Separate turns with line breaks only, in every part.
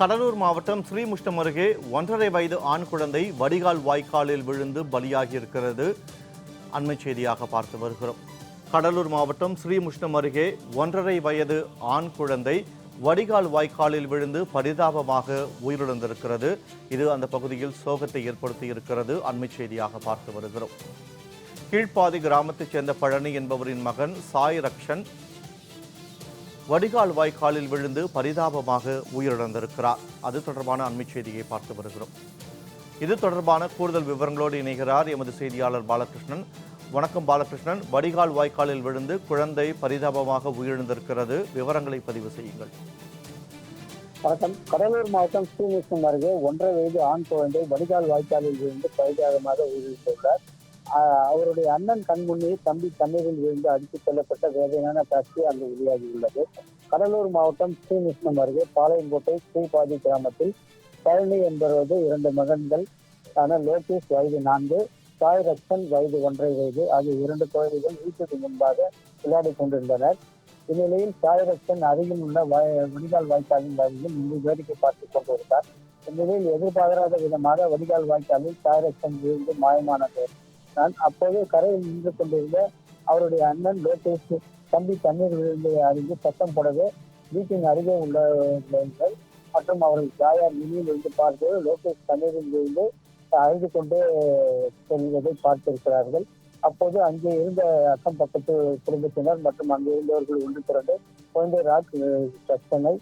கடலூர் மாவட்டம் ஸ்ரீமுஷ்டம் அருகே ஒன்றரை வயது ஆண் குழந்தை வடிகால் வாய்க்காலில் விழுந்து பலியாகி இருக்கிறது அண்மை செய்தியாக பார்த்து வருகிறோம். கடலூர் மாவட்டம் ஸ்ரீமுஷ்டம் அருகே ஒன்றரை வயது ஆண் குழந்தை வடிகால் வாய்க்காலில் விழுந்து பரிதாபமாக உயிரிழந்திருக்கிறது. இது அந்த பகுதியில் சோகத்தை ஏற்படுத்தி இருக்கிறது அண்மை செய்தியாக பார்த்து வருகிறோம். கீழ்ப்பாதி கிராமத்தைச் சேர்ந்த பழனி என்பவரின் மகன் சாய் ரக்ஷன் வடிகால் வாய்க்காலில் விழுந்து பரிதாபமாக உயிரிழந்திருக்கிறார். அது தொடர்பான அண்மைச் செய்தியை பார்த்து வருகிறோம். இது தொடர்பான கூடுதல் விவரங்களோடு இணைகிறார் எமது செய்தியாளர் பாலகிருஷ்ணன். வணக்கம் பாலகிருஷ்ணன். வடிகால் வாய்க்காலில் விழுந்து குழந்தை பரிதாபமாக உயிரிழந்திருக்கிறது. விவரங்களை பதிவு செய்யுங்கள்.
வணக்கம். கடலூர் மாவட்டம் ஸ்ரீமுஷ்ணம் அருகே ஒன்றரை வயது ஆண் குழந்தை வடிகால் வாய்க்காலில் விழுந்து பரிதாபமாக உயிரிழந்துள்ளார். அவருடைய அண்ணன் கண்முன்னே தம்பி தண்ணீரில் விழுந்து அடித்துச் செல்லப்பட்ட வேதனையான காட்சி அங்கு வெளியாகியுள்ளது. கடலூர் மாவட்டம் ஸ்ரீகிருஷ்ணம் அருகே பாளையங்கோட்டை ஸ்ரீபாதி கிராமத்தில் பழனி என்பவரது இரண்டு மகன்கள் ஆன லோகேஷ் வயது நான்கு சாய் ரக்ஷன் வயது ஒன்றை வயது ஆகிய இரண்டு குழந்தைகள் வீட்டுக்கு முன்பாக விளையாடிக் கொண்டிருந்தனர். இந்நிலையில் சாயரட்சன் அருகில் உள்ள வடிகால் வாய்க்காலின் வயதில் நின்று வேடிக்கை பார்த்துக் கொண்டிருந்தார். இந்நிலையில் எதிர்பாராத விதமாக வடிகால் வாய்க்காலில் சாயரட்சன் விழுந்து மாயமானது நான் அப்போது கரையில் நின்று கொண்டிருந்த அவருடைய அண்ணன் லோகேஷ் தம்பி தண்ணீர் விழுந்து அறிந்து சத்தம் போடவே வீட்டின் அருகே உள்ளவர்கள் மற்றும் அவர்கள் தாயார் மினியில் இருந்து பார்த்து லோகேஷ் தண்ணீரில் விழுந்து அழுது கொண்டு செல்வதை பார்த்திருக்கிறார்கள். அப்போது அங்கே இருந்த அக்கம் பக்கத்து குடும்பத்தினர் மற்றும் அங்கே இருந்தவர்கள் ஒன்று திரண்டு குழந்தை ராக் சத்தனை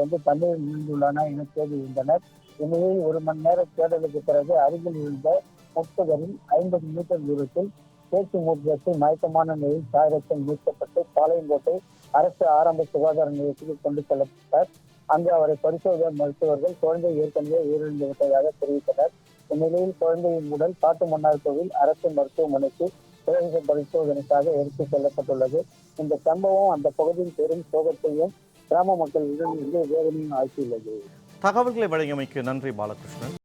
வந்து தண்ணீர் விழுந்துள்ளன என தேடி இருந்தனர் இந்நிலையில் ஒரு மணி நேர தேடலுக்கு பிறகு அருகில் இருந்த முப்பதரில் ஐம்பது மீட்டர் தூரத்தில் பேச்சு மூர்க்கத்தை மயக்கமான நிலையில் சாயரத்தில் மீட்கப்பட்டு பாளையங்கோட்டை அரசு ஆரம்ப சுகாதார நிலையத்துக்கு கொண்டு செல்லப்பட்டார். அங்கு அவரை பரிசோதனை மருத்துவர்கள் குழந்தை ஏற்கனவே உயிரிழந்து விட்டதாக தெரிவித்தனர். இந்நிலையில் குழந்தையின் உடல் காட்டு மன்னார் கோவில் அரசு மருத்துவமனைக்கு பிரேத பரிசோதனைக்காக எடுத்துச் செல்லப்பட்டுள்ளது. இந்த சம்பவம் அந்த பகுதியில் பெரும் சோகத்தையும் கிராம மக்களிடம் இருந்து வேதனையும் ஆக்கியுள்ளது
தகவல்களை வழங்கியமைக்கு நன்றி பாலகிருஷ்ணன்.